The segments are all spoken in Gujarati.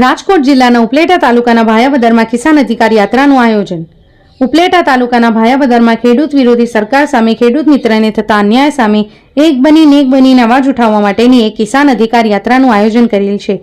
રાજકોટ જિલ્લાના ઉપલેટા તાલુકાના ભાયાવદરમાં કિસાન અધિકાર યાત્રાનું આયોજન. ઉપલેટા તાલુકાના ભાયાવદરમાં ખેડૂત વિરોધી સરકાર સામે ખેડૂત મિત્રને થતા અન્યાય સામે એક બનીને એક બનીને અવાજ ઉઠાવવા માટેની એક કિસાન અધિકાર યાત્રાનું આયોજન કરેલ છે.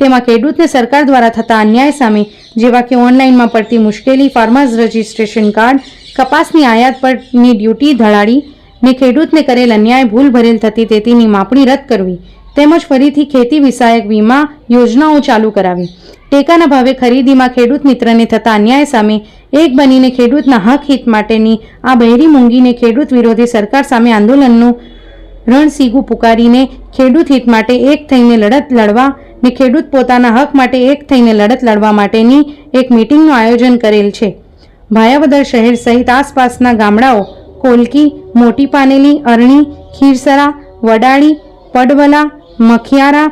તેમાં ખેડૂતને સરકાર દ્વારા થતા અન્યાય સામે, જેવા કે ઓનલાઈનમાં પડતી મુશ્કેલી ફાર્મર્સ રજિસ્ટ્રેશન કાર્ડ કપાસની આયાત પરની ડ્યુટી, ધડાડી, ને ખેડૂતને કરેલ અન્યાય, ભૂલ ભરેલ થતી તેની માપણી રદ કરવી તેમજ ફરીથી ખેતી વિષયક વીમા યોજનાઓ ચાલુ કરાવી. ટેકાના ભાવે ખરીદીમાં ખેડૂત મિત્રને થતા અન્યાય સામે એક બનીને ખેડૂતના હક હિત માટેની આ બહેરી મૂંગીને ખેડૂત વિરોધી સરકાર સામે આંદોલનનું રણસીગું પુકારીને ખેડૂત હિત માટે એક થઈને લડત લડવા ને ખેડૂત પોતાના હક માટે એક થઈને લડત લડવા માટેની એક મીટિંગનું આયોજન કરેલ છે. ભાયાવદર શહેર સહિત આસપાસના ગામડાઓ કોલકી, મોટી પાનેલી, અરણી, ખીરસરા વડાળી પડવલા મખિયારા,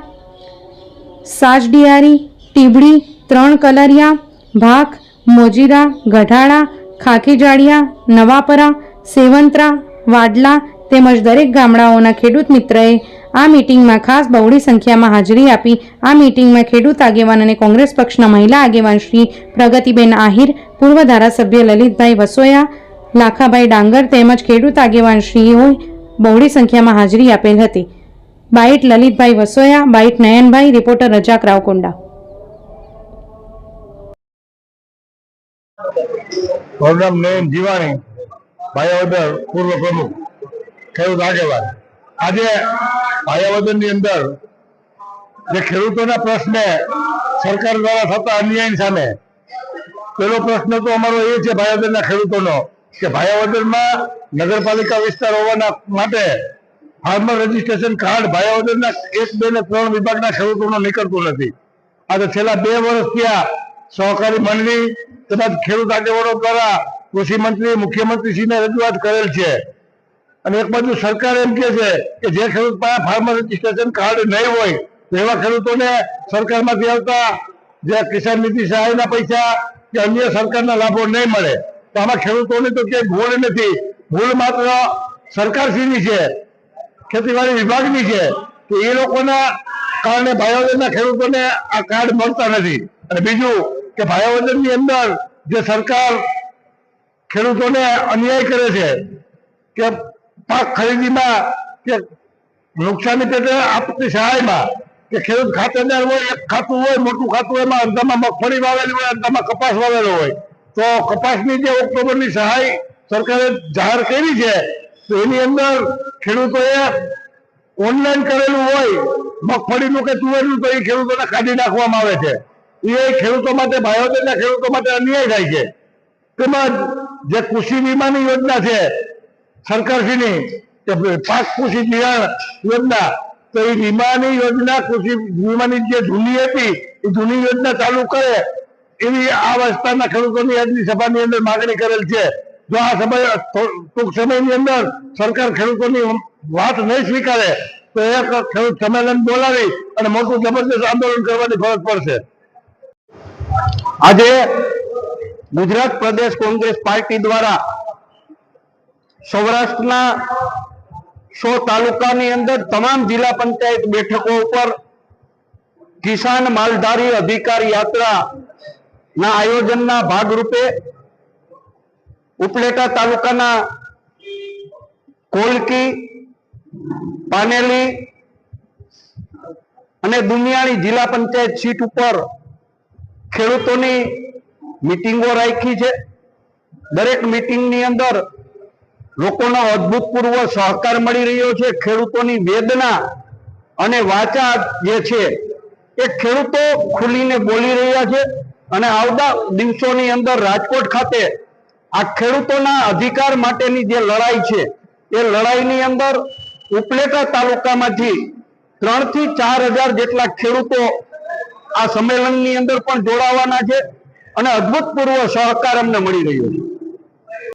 સાજડિયારી, ટીબડી, ત્રણ કલરિયા, ભાખ, મોજીરા, ગઢાળા, ખાખીજાળિયા, નવાપરા, સેવંતરા, વાડલા તેમજ દરેક ગામડાઓના ખેડૂત મિત્રએ આ મીટિંગમાં ખાસ બહોળી સંખ્યામાં હાજરી આપી. આ મીટિંગમાં ખેડૂત આગેવાન અને કોંગ્રેસ પક્ષના મહિલા આગેવાન શ્રી પ્રગતિબેન આહિર, પૂર્વ ધારાસભ્ય લલિતભાઈ વસોયા, લાખાભાઈ ડાંગર તેમજ ખેડૂત આગેવાન શ્રીઓએ બહોળી સંખ્યામાં હાજરી આપેલ હતી. Byte Lalitbhai Vasoya byte Nayanbhai, reporter Rajak Ravkonda. Program Nayan Jivani, Bhayavadar પૂર્વ પ્રમુખ, ખેડૂત આગેવાન. આજે ભાયાવદરની અંદર જે ખેડૂતોના પ્રશ્ને સરકાર દ્વારા થતા અન્યાય સામે, પેલો પ્રશ્ન તો અમારો એ છે ભાયાવદરના ખેડૂતોનો, કે ભાયાવદરમાં નગરપાલિકા વિસ્તાર હોવાના માટે ફાર્મર રજીસ્ટ્રેશન કાર્ડ ભાયાવદરના એક, બે ને ત્રણ વિભાગના ખેડૂતોનો નીકળતું નથી. આ તો છેલ્લા બે વર્ષ થયા સહકારી મંડળી તેમજ ખેડૂત આગેવાનો દ્વારા કૃષિ મંત્રી, મુખ્યમંત્રીશ્રીને રજૂઆત કરેલ છે. અને એક બાજુ સરકાર એમ કે છે કે જે ખેડૂત પાસે ફાર્મર રજીસ્ટ્રેશન કાર્ડ નહીં હોય એવા ખેડૂતોને સરકારમાંથી આવતા જે કિસાન નીતિ સહાયના પૈસા કે અન્ય સરકારના લાભો નહીં મળે. તો આમાં ખેડૂતોની તો ક્યાંય ભૂલ નથી. ભૂલ માત્ર સરકારશ્રીની છે. ખેતીવાડી વિભાગની છે, તો એ લોકોના કારણે ભાયાવદરના ખેડૂતોને આ કાર્ડ મળતા નથી. અને બીજું કે ભાયાવજનની અંદર જે સરકાર ખેડૂતોને અન્યાય કરે છે, કે પાક ખરીદીમાં કે નુકસાની પેટે આપતી સહાયમાં, કે ખેડૂત ખાતેદાર હોય, એક ખાતું હોય, મોટું ખાતું હોય, એમાં અડધામાં મગફળી વાવેલી હોય અડધામાં કપાસ વાવેલો હોય, તો કપાસની જે ઓક્ટોબરની સહાય સરકારે જાહેર કરી છે તો એની અંદર ખેડૂતોએ ઓનલાઈન કરેલું હોય, મગફળીનું કે તુવેરનું, તો એ ખેડૂતોને કાઢી નાખવામાં આવે છે. એ ખેડૂતો માટે ભાયોદરના ખેડૂતો માટે અન્યાય થાય છે. તેમજ જે કૃષિ વીમાની યોજના છે સરકારશ્રીની પાક કૃષિ ધિરાણ યોજના, તો એ વીમાની યોજના, કૃષિ વીમાની જે જૂની હતી, એ જૂની યોજના ચાલુ કરે એવી આ વિસ્તારના ખેડૂતોની આજની સભાની અંદર માગણી કરેલ છે. જો આ સમય ટૂંક સમયની અંદર સરકાર ખેડૂતોની વાત નહીં સ્વીકારે, તો એક ખેડૂત સંમેલન બોલાવી અને મોટું જબરદસ્ત આંદોલન કરવાની ફરજ પડશે. આજે ગુજરાત પ્રદેશ કોંગ્રેસ પાર્ટી દ્વારા સૌરાષ્ટ્રના સો તાલુકાની અંદર તમામ જિલ્લા પંચાયત બેઠકો ઉપર કિસાન માલધારી અધિકાર યાત્રા ના આયોજનના ભાગરૂપે ઉપલેટા તાલુકાના કોલકી, પાનેલી અને દુનિયાની જિલ્લા પંચાયત સીટ ઉપર ખેડૂતોની મિટિંગો રાખી છે. દરેક મિટિંગની અંદર લોકોનો અભૂતપૂર્વ સહકાર મળી રહ્યો છે. ખેડૂતોની વેદના અને વાચા જે છે એ ખેડૂતો ખુલીને બોલી રહ્યા છે. અને આવતા દિવસોની અંદર રાજકોટ ખાતે આ ખેડૂતોના અધિકાર માટેની જે લડાઈ છે, એ લડાઈની અંદર ઉપલેટા તાલુકામાંથી ત્રણથી ચાર હજાર જેટલા ખેડૂતો આ સંમેલનની અંદર પણ જોડાવાના છે અને અભૂતપૂર્વ સહકાર અમને મળી રહ્યો છે.